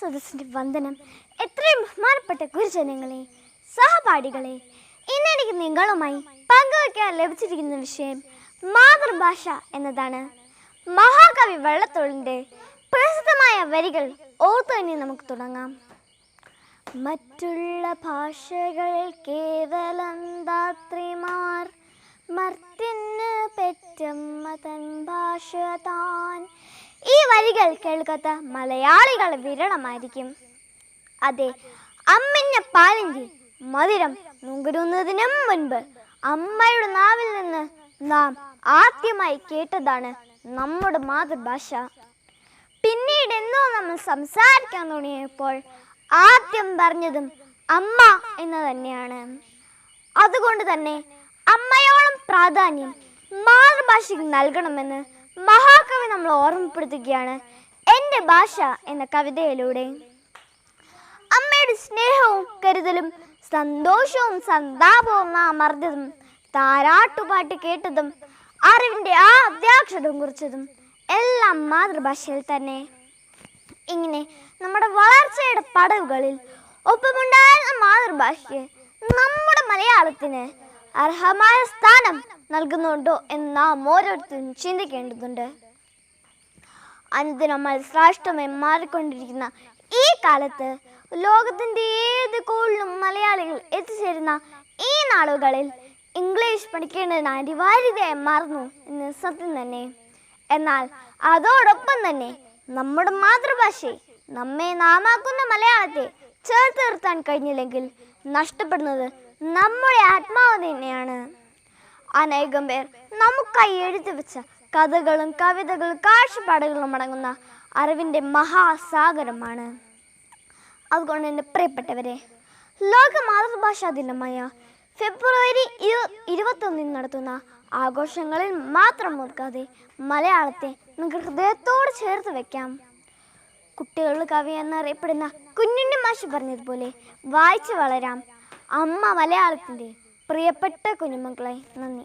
സദസ്സിന്റെ വന്ദനം. എത്രയും ബഹുമാനപ്പെട്ട ഗുരുജനങ്ങളെ സഹപാഠികളെ ഇന്ന് എനിക്ക് നിങ്ങളുമായി പങ്കുവയ്ക്കാൻ ലഭിച്ചിരിക്കുന്ന വിഷയം മാതൃഭാഷ എന്നതാണ്. മഹാകവി വള്ളത്തോളിന്റെ പ്രസിദ്ധമായ വരികൾ ഓർത്തു തന്നെ നമുക്ക് തുടങ്ങാം. മറ്റുള്ള ഭാഷകൾ കേവലം ധാത്രിമാർ ഈ വരികൾ കേൾക്കാത്ത മലയാളികൾ വിരളമായിരിക്കും. അതെ അമ്മിഞ്ഞ പാലിന്റെ മധുരം നുകരുന്നതിനും മുൻപ് അമ്മയുടെ നാവിൽ നിന്ന് നാം ആദ്യമായി കേട്ടതാണ് നമ്മുടെ മാതൃഭാഷ. പിന്നീട് എന്നോ നമ്മൾ സംസാരിക്കാൻ തുടങ്ങിയപ്പോൾ ആദ്യം പറഞ്ഞതും അമ്മ എന്ന് തന്നെയാണ്. അതുകൊണ്ട് തന്നെ അമ്മയോളം പ്രാധാന്യം മാതൃഭാഷയ്ക്ക് നൽകണമെന്ന് മഹാകവി നമ്മൾ ഓർമ്മപ്പെടുത്തുകയാണ് എന്റെ ഭാഷ എന്ന കവിതയിലൂടെ. അമ്മയുടെ സ്നേഹവും കരുതലും സന്തോഷവും സന്താപവും നാം അറിഞ്ഞതും താരാട്ടുപാട്ട് കേട്ടതും അറിവിന്റെ ആ അധ്യാക്ഷരം കുറിച്ചതും എല്ലാം മാതൃഭാഷയിൽ തന്നെ. ഇങ്ങനെ നമ്മുടെ വളർച്ചയുടെ പടവുകളിൽ ഒപ്പമുണ്ടായിരുന്ന മാതൃഭാഷയെ നമ്മുടെ മലയാളത്തിന് അർഹമായ സ്ഥാനം നൽകുന്നുണ്ടോ എന്ന് നാം ഓരോരുത്തരും ചിന്തിക്കേണ്ടതുണ്ട്. അനുദിനം ശ്രേഷ്ഠമായി മാറിക്കൊണ്ടിരിക്കുന്ന ഈ കാലത്ത് ലോകത്തിന്റെ ഏത് കോളിലും മലയാളികൾ എത്തിച്ചേരുന്ന ഈ നാളുകളിൽ ഇംഗ്ലീഷ് പഠിക്കേണ്ടതിന് അനിവാര്യതയായി മാറുന്നു എന്ന് സത്യം തന്നെ. എന്നാൽ അതോടൊപ്പം തന്നെ നമ്മുടെ മാതൃഭാഷയെ നമ്മെ നാമാക്കുന്ന മലയാളത്തെ ചേർത്ത് നിർത്താൻ കഴിഞ്ഞില്ലെങ്കിൽ നഷ്ടപ്പെടുന്നത് നമ്മുടെ ആത്മാവ് തന്നെയാണ്. അനേകം പേർ നമുക്കായി എഴുതി വെച്ച കഥകളും കവിതകളും കാഴ്ചപ്പാടുകളും അടങ്ങുന്ന അറിവിന്റെ മഹാസാഗരമാണ്. അതുകൊണ്ട് എന്റെ പ്രിയപ്പെട്ടവരെ ലോക മാതൃഭാഷാ ദിനമായ ഫെബ്രുവരി ഇരു ഇരുപത്തൊന്നിന് നടത്തുന്ന ആഘോഷങ്ങളിൽ മാത്രം ഓർക്കാതെ മലയാളത്തെ നമുക്ക് ഹൃദയത്തോട് ചേർത്ത് വെക്കാം. കുട്ടികളുടെ കവി എന്നറിയപ്പെടുന്ന കുഞ്ഞുണ്ണി മാഷ് പറഞ്ഞതുപോലെ വായിച്ചു വളരാം. അമ്മ മലയാളത്തിന്റെ പ്രിയപ്പെട്ട കുഞ്ഞുമക്കളെ നന്ദി.